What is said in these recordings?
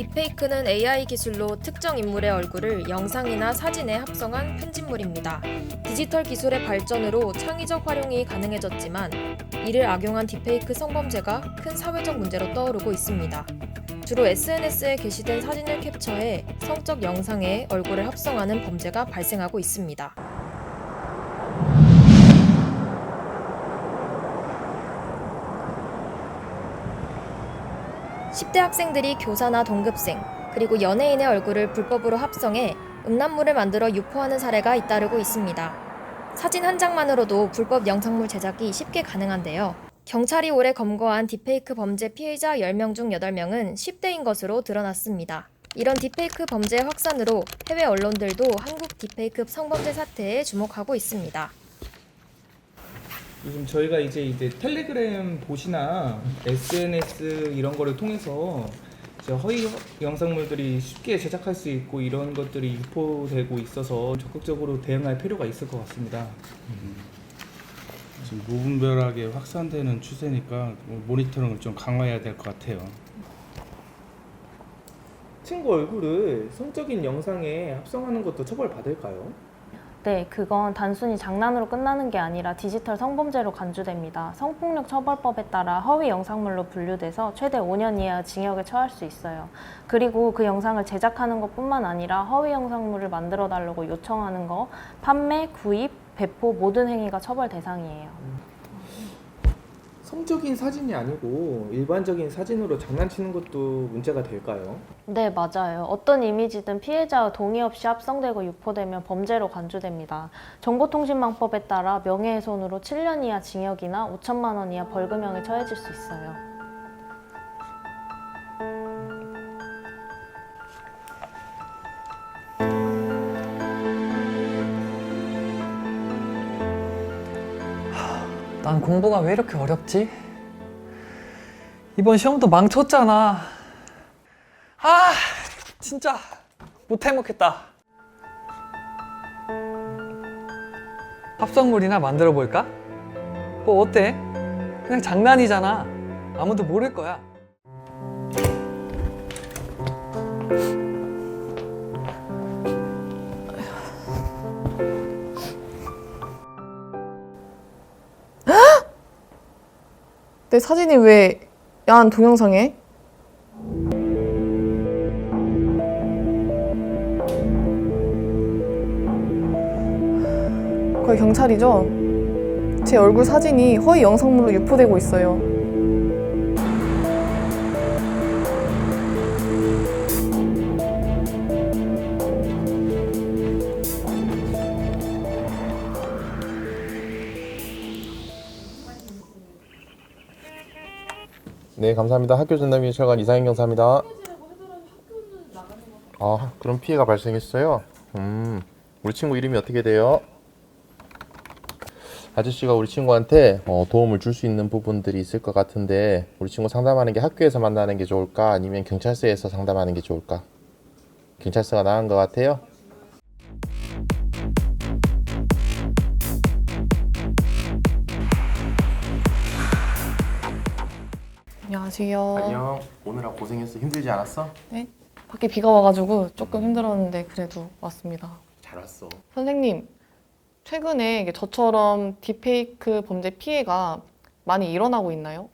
딥페이크는 AI 기술로 특정 인물의 얼굴을 영상이나 사진에 합성한 편집물입니다. 디지털 기술의 발전으로 창의적 활용이 가능해졌지만 이를 악용한 딥페이크 성범죄가 큰 사회적 문제로 떠오르고 있습니다. 주로 SNS에 게시된 사진을 캡처해 성적 영상에 얼굴을 합성하는 범죄가 발생하고 있습니다. 10대 학생들이 교사나 동급생, 그리고 연예인의 얼굴을 불법으로 합성해 음란물을 만들어 유포하는 사례가 잇따르고 있습니다. 사진 한 장만으로도 불법 영상물 제작이 쉽게 가능한데요. 경찰이 올해 검거한 딥페이크 범죄 피해자 10명 중 8명은 10대인 것으로 드러났습니다. 이런 딥페이크 범죄 확산으로 해외 언론들도 한국 딥페이크 성범죄 사태에 주목하고 있습니다. 요즘 저희가 이제 이제 텔레그램 보시나 SNS 이런 거를 통해서 이제 허위 영상물들이 쉽게 제작할 수 있고 이런 것들이 유포되고 있어서 적극적으로 대응할 필요가 있을 것 같습니다. 지금 무분별하게 확산되는 추세니까 모니터링을 좀 강화해야 될 것 같아요. 친구 얼굴을 성적인 영상에 합성하는 것도 처벌받을까요? 네, 그건 단순히 장난으로 끝나는 게 아니라 디지털 성범죄로 간주됩니다. 성폭력 처벌법에 따라 허위 영상물로 분류돼서 최대 5년 이하 징역에 처할 수 있어요. 그리고 그 영상을 제작하는 것뿐만 아니라 허위 영상물을 만들어 달라고 요청하는 거, 판매, 구입, 배포 모든 행위가 처벌 대상이에요. 성적인 사진이 아니고 일반적인 사진으로 장난치는 것도 문제가 될까요? 네, 맞아요. 어떤 이미지든 피해자와 동의 없이 합성되고 유포되면 범죄로 간주됩니다. 정보통신망법에 따라 명예훼손으로 7년 이하 징역이나 5천만 원 이하 벌금형에 처해질 수 있어요. 난 공부가 왜 이렇게 어렵지? 이번 시험도 망쳤잖아. 아, 진짜 못 해 먹겠다. 합성물이나 만들어 볼까? 뭐 어때? 그냥 장난이잖아. 아무도 모를 거야. 내 사진이 왜 야한 동영상에? 거기 경찰이죠? 제 얼굴 사진이 허위 영상물로 유포되고 있어요. 네, 감사합니다. 학교 전담위 철관 이상현 경사입니다. 아, 그런 피해가 발생했어요. 음, 우리 친구 이름이 어떻게 돼요? 아저씨가 우리 친구한테 어, 도움을 줄 수 있는 부분들이 있을 것 같은데 우리 친구 상담하는 게 학교에서 만나는 게 좋을까? 아니면 경찰서에서 상담하는 게 좋을까? 경찰서가 나은 것 같아요? 안녕하세요. 안녕. 오늘아 고생했어. 힘들지 않았어? 네? 밖에 비가 와가지고 조금 힘들었는데 그래도 왔습니다. 잘 왔어. 선생님, 최근에 이게 저처럼 딥페이크 범죄 피해가 많이 일어나고 있나요?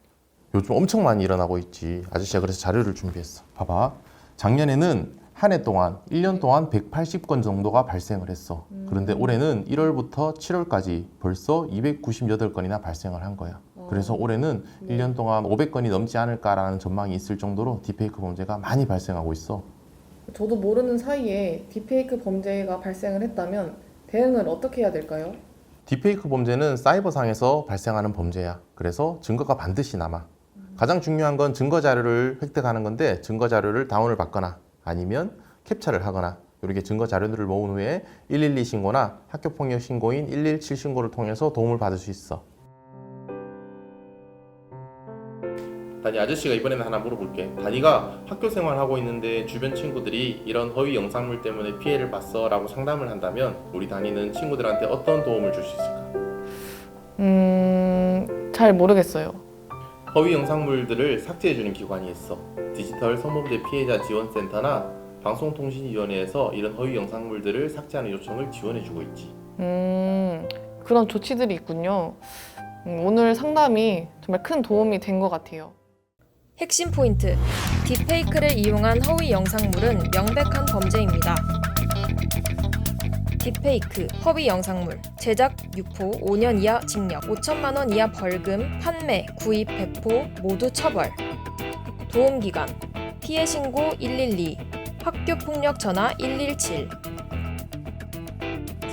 요즘 엄청 많이 일어나고 있지. 아저씨가 그래서 자료를 준비했어. 봐봐. 작년에는 한 해 동안, 1년 동안 180건 정도가 발생을 했어. 그런데 올해는 1월부터 7월까지 벌써 298건이나 발생을 한 거야. 그래서 올해는 1년 동안 500건이 넘지 않을까라는 전망이 있을 정도로 딥페이크 범죄가 많이 발생하고 있어. 저도 모르는 사이에 딥페이크 범죄가 발생을 했다면 대응을 어떻게 해야 될까요? 딥페이크 범죄는 사이버상에서 발생하는 범죄야. 그래서 증거가 반드시 남아. 가장 중요한 건 증거 자료를 획득하는 건데 증거 자료를 다운을 받거나 아니면 캡처를 하거나 이렇게 증거 자료들을 모은 후에 112 신고나 학교 폭력 신고인 117 신고를 통해서 도움을 받을 수 있어. 다니 아저씨가 이번에는 하나 물어볼게. 다니가 학교 생활하고 있는데 주변 친구들이 이런 허위 영상물 때문에 피해를 봤어 라고 상담을 한다면 우리 다니는 친구들한테 어떤 도움을 줄 수 있을까? 음, 잘 모르겠어요. 허위 영상물들을 삭제해주는 기관이 있어. 디지털 성범죄 피해자 지원센터나 방송통신위원회에서 이런 허위 영상물들을 삭제하는 요청을 지원해주고 있지. 음, 그런 조치들이 있군요. 음, 오늘 상담이 정말 큰 도움이 된 것 같아요. 핵심 포인트. 딥페이크를 이용한 허위 영상물은 명백한 범죄입니다. 딥페이크, 허위 영상물, 제작, 유포 5년 이하 징역, 5천만 원 이하 벌금, 판매, 구입, 배포 모두 처벌. 도움 기관 피해 신고 112, 학교 폭력 전화 117.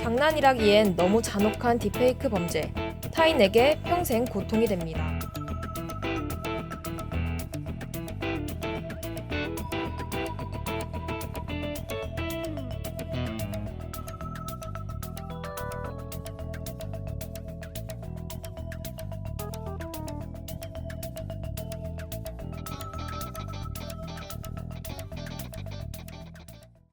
장난이라기엔 너무 잔혹한 딥페이크 범죄. 타인에게 평생 고통이 됩니다.